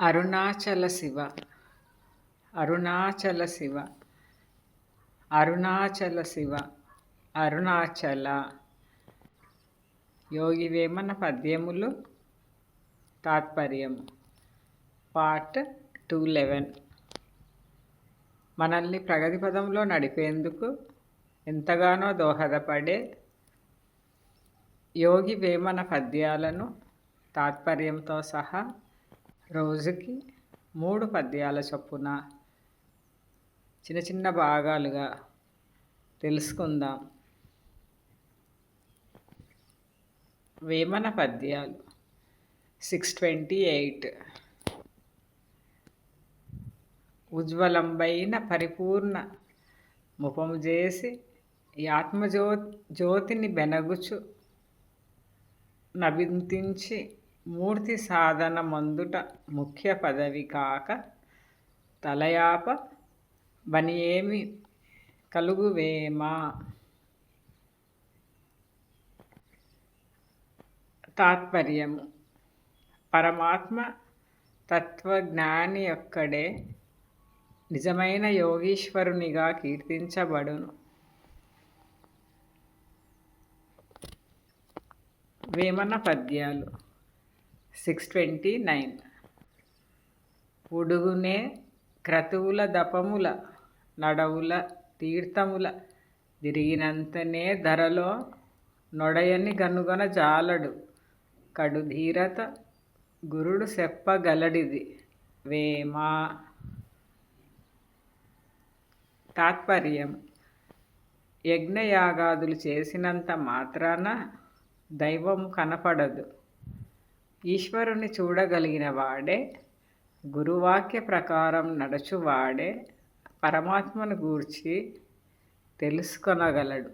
అరుణాచల శివ. అరుణాచల శివ. అరుణాచల శివ. అరుణాచల. యోగి వేమన పద్యములు. తాత్పర్యము. Part two eleven మనల్ని ప్రగతి పదంలో నడిపేందుకు ఎంతగానో దోహదపడే యోగి వేమన పద్యాలను తాత్పర్యంతో సహా రోజుకి మూడు పద్యాల చొప్పున చిన్న చిన్న భాగాలుగా తెలుసుకుందాం. వేమన పద్యాలు సిక్స్ ట్వంటీ ఎయిట్. ఉజ్వలంబైన పరిపూర్ణ ముఖము చేసి ఈ ఆత్మజ్యో జ్యోతిని బెనగుచు నవింతించి మూర్తి సాధన మందుట ముఖ్య పదవి కాక తలయాప బనియేమి కలుగువేమా? తాత్పర్యము పరమాత్మ తత్వజ్ఞాని ఒక్కడే నిజమైన యోగీశ్వరునిగా కీర్తించబడును. వేమన పద్యాలు. సిక్స్ ట్వంటీ నైన్ ఉడుగునే క్రతువుల దపముల నడవుల తీర్థముల తిరిగినంతనే ధరలో నొడయని గనుగొన జాలడు. కడుధీరత గురుడు చెప్పగలడిది. వేమా తాత్పర్యం. యజ్ఞయాగాదులు చేసినంత మాత్రాన దైవం కనపడదు. ఈశ్వరుని చూడగలిగిన వాడే గురువాక్య ప్రకారం నడుచువాడే పరమాత్మను గూర్చి తెలుసుకొనగలడు.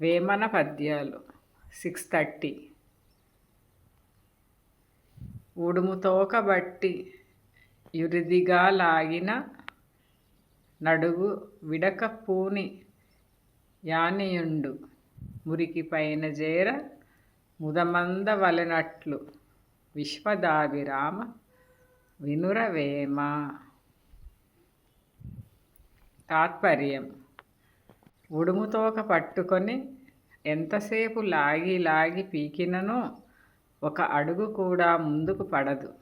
వేమన పద్యాలు సిక్స్ థర్టీ. ఉడుముతోక బట్టి యురిదిగా లాగిన నడుగు విడకపూని యానియుండు. మురికి పైన చేర ముదమంద వలనట్లు విశ్వదాభిరామ వినురవేమ. తాత్పర్యం. ఉడుముతోక పట్టుకొని ఎంతసేపు లాగి లాగి పీకిననో ఒక అడుగు కూడా ముందుకు పడదు.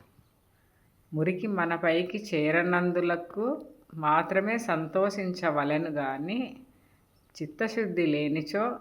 మురికి మనపైకి చేరనందులకు మాత్రమే సంతోషించవలెను కానీ చిత్తశుద్ధి లేనిచో